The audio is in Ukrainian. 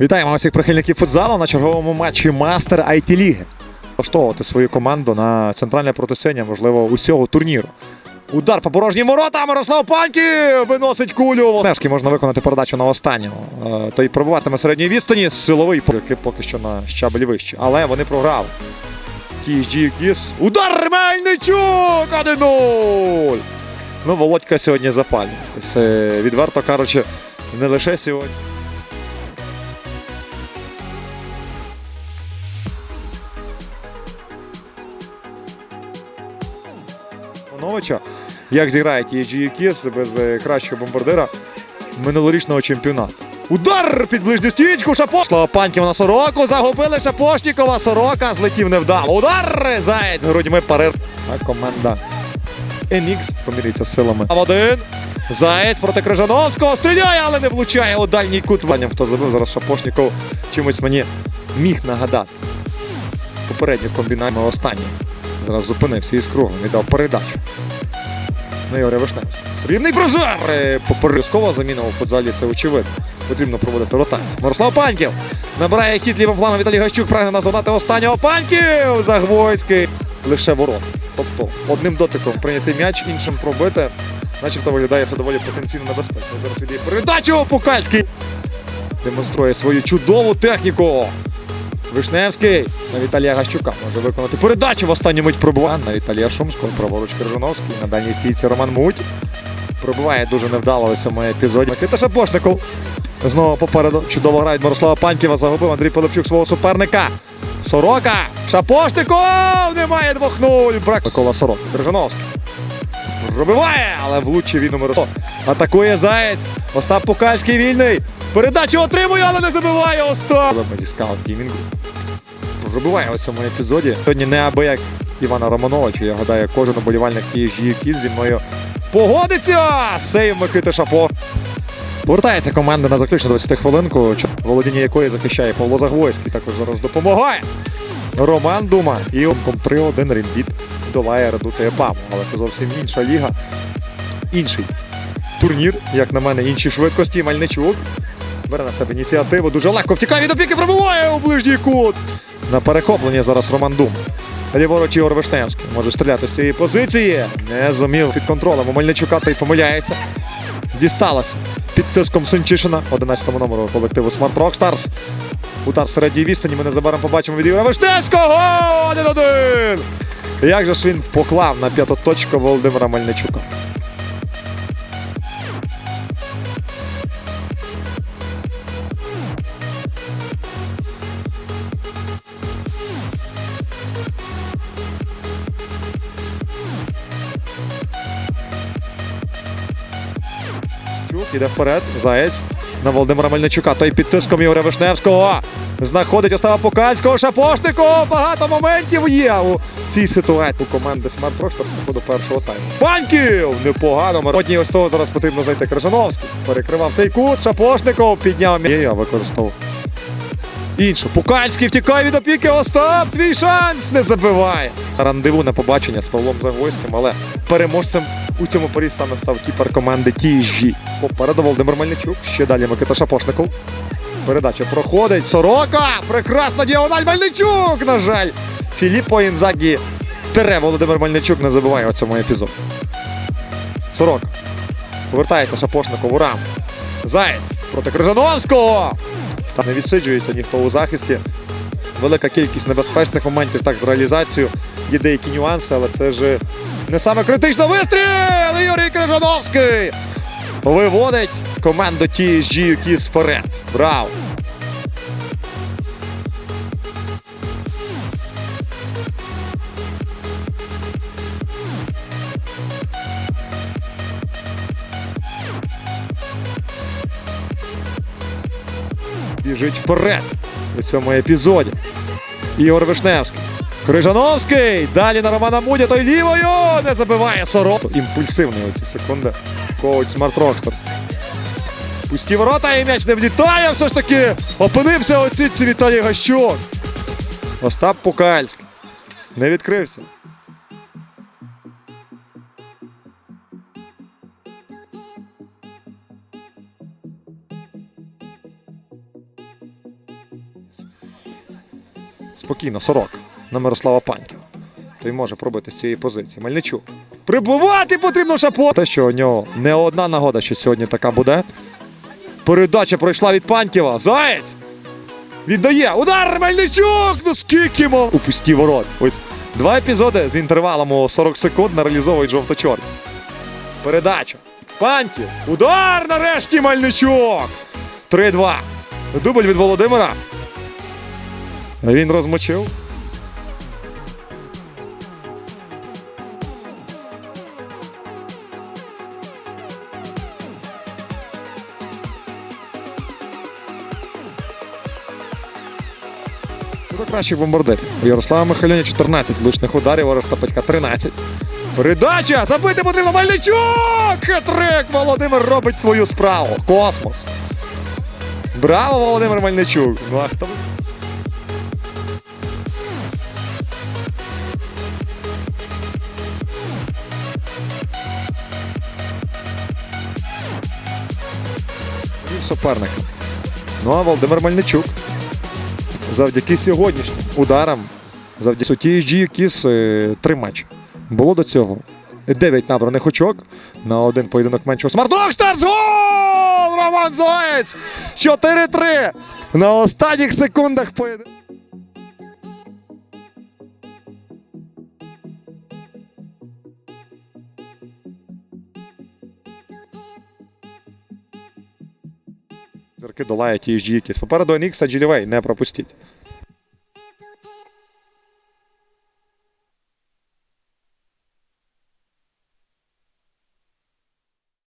Вітаємо всіх прихильників футзалу на черговому матчі Мастер IT Ліги. Влаштовувати свою команду на центральне протистояння, можливо, усього турніру. Удар по порожнім воротам. Мирослав Паньків виносить кулю. Невський можна виконати передачу на останнього. Е, Той пробиватиме середньої відстані. Силовий поки поки що на щабелі вище. Але вони програли. TSG Кіс. Удар Мельничук! 1-0! Ну, Володька сьогодні. Це, відверто кажучи, не лише сьогодні. Івановича, як зіграє TSG Кіс без е, кращого бомбардира минулорічного чемпіонату. Удар під ближню стічку. Шапо. Слава Паньків на сороку. Загубили Шапошнікова. Сорока злетів невдало. Удар! Заєць грудьми парир. А команда NX поміряється силами. А в один. Заєць проти Крижановського. Стріляє, але не влучає у дальній кут. Ваням, хто забив зараз Шапошніков чимось мені міг нагадати. Попередню комбінацію останній. Зараз зупинився із кругом і дав передачу. На Ігоря Вишневського. Срібний призер! Е, Попередкова заміна у футзалі, це очевидно. Потрібно проводити ротацію. Мирослав Паньків набирає хід лівим флангом Віталій Гащук, прагне наздогнати останнього Паньків! Загвойський. Лише ворот. Тобто одним дотиком прийняти м'яч, іншим пробити. Начебто виглядає це доволі потенційно небезпечно. Зараз віддає передачу Пукальський. Демонструє свою чудову техніку. Вишневський на Віталія Гащука може виконати передачу в останню мить пробуває на Віталія Шумського, праворуч Крижановський, на дальній стійці Роман Муть. Пробиває дуже невдало у цьому епізоді. Микита Шапошников. Знову попереду. Чудово грають Мирослава Паньківа. Загубив Андрій Пилипчук свого суперника. Сорока. Шапошников! Немає 2-0. Брак Микола Сорок. Крижановський. Пробиває, але влучив він у Мирослава. Атакує Заєць. Остап Пукальський вільний. Передачу отримує, але не забиває Остап. Зі скаут геймінгу. Пробиває у цьому епізоді. Сьогодні не абияк Івана Романовича. Я гадаю, кожен оболівальник TSG Кіт зі мною погодиться. Сейв Микити Шапо. Повертається команда на заключну 20 хвилинку, володіння якої захищає Павло Загвойський. Також зараз допомагає. Роман Дума і омком 3-1 Рембіт долає Редути Епаму. Але це зовсім інша ліга. Інший турнір, як на мене, інші швидкості. Мельничук бере на себе ініціативу. Дуже легко втікає від опіки, пробиває у ближній кут. На перехопленні зараз Роман Дум. Ліворуч Ігор Вишневський може стріляти з цієї позиції. Не зумів під контролем. У Мельничука той помиляється. Дісталася під тиском Синчишина, 11-му номеру колективу Smart Rockstars. Удар середньої відстані. Ми незабаром побачимо від Ігоря Вишневського. 1-1! Як же ж він поклав на п'яту точку Володимира Мельничука? Іде вперед. Заєць на Володимира Мельничука. Той під тиском Ігоря Вишневського. Знаходить Остава Покальського. Шапошников. Багато моментів є у цій ситуації. У команди Смарт Роштар до першого тайму. Паньків! Непогано. Маротній ось того зараз потрібно знайти Крижановський. Перекривав цей кут. Шапошников підняв м'яч. Я використав. Іншу. Пукальський втікає від опіки. Остап, твій шанс не забиває. Рандеву на побачення з Павлом Загойським, але переможцем у цьому порі саме став кіпер команди TSG. Попереду Володимир Мельничук. Ще далі Микита Шапошников. Передача проходить. Сорока! Прекрасна діагональ Мельничук! На жаль, Філіппо Інзагі тере Володимир Мельничук не забиває у цьому епізоді. Сорока. Повертається Шапошников у рамку. Заєць проти Крижановського. Та не відсиджується ніхто у захисті. Велика кількість небезпечних моментів так з реалізацією. Є деякі нюанси, але це ж не саме критично вистріл! Юрій Крижановський виводить команду TSG Юкіс вперед. Браво! Біжить вперед у цьому епізоді. Ігор Вишневський. Крижановський. Далі на Романа Мудя. Той лівою не забиває сорок. Імпульсивний у ці секунди. Коуч Смарт Рокстер. Пусті ворота і м'яч не влітає. Все ж таки опинився у ці Віталій Гащук. Остап Пукальський. Не відкрився. Спокійно, сорок. На Мирослава Паньківа. Той може пробити з цієї позиції. Мельничук. Прибувати потрібно шапо. Те, що у нього не одна нагода, що сьогодні така буде. Передача пройшла від Паньківа. Заєць! Віддає. Удар Мельничук! Ну скільки мов! У пусті ворот. Ось два епізоди з інтервалом у 40 секунд на реалізовують жовто-чорні. Передача. Паньків. Удар нарешті Мельничук. 3-2. Дубль від Володимира. Він розмочив. Кращий бомбардир? У Ярослава Михайлюня 14 влучних ударів, Ореста Петька 13. Передача! Забити потрібно Мельничук! Хитрик! Володимир робить твою справу. Космос. Браво, Володимир Мельничук! Ну а хто? б- Ну а Володимир Мельничук завдяки сьогоднішнім ударам, завдяки суті Кіс е, три матчі. Було до цього 9 набраних очок на один поєдинок меншого. Смарток! Гол! Роман Зоєць! 4-3 на останніх секундах поєдинку. Зірки долають TSG Кіс. Попереду Анікса, Джілівей, не пропустіть.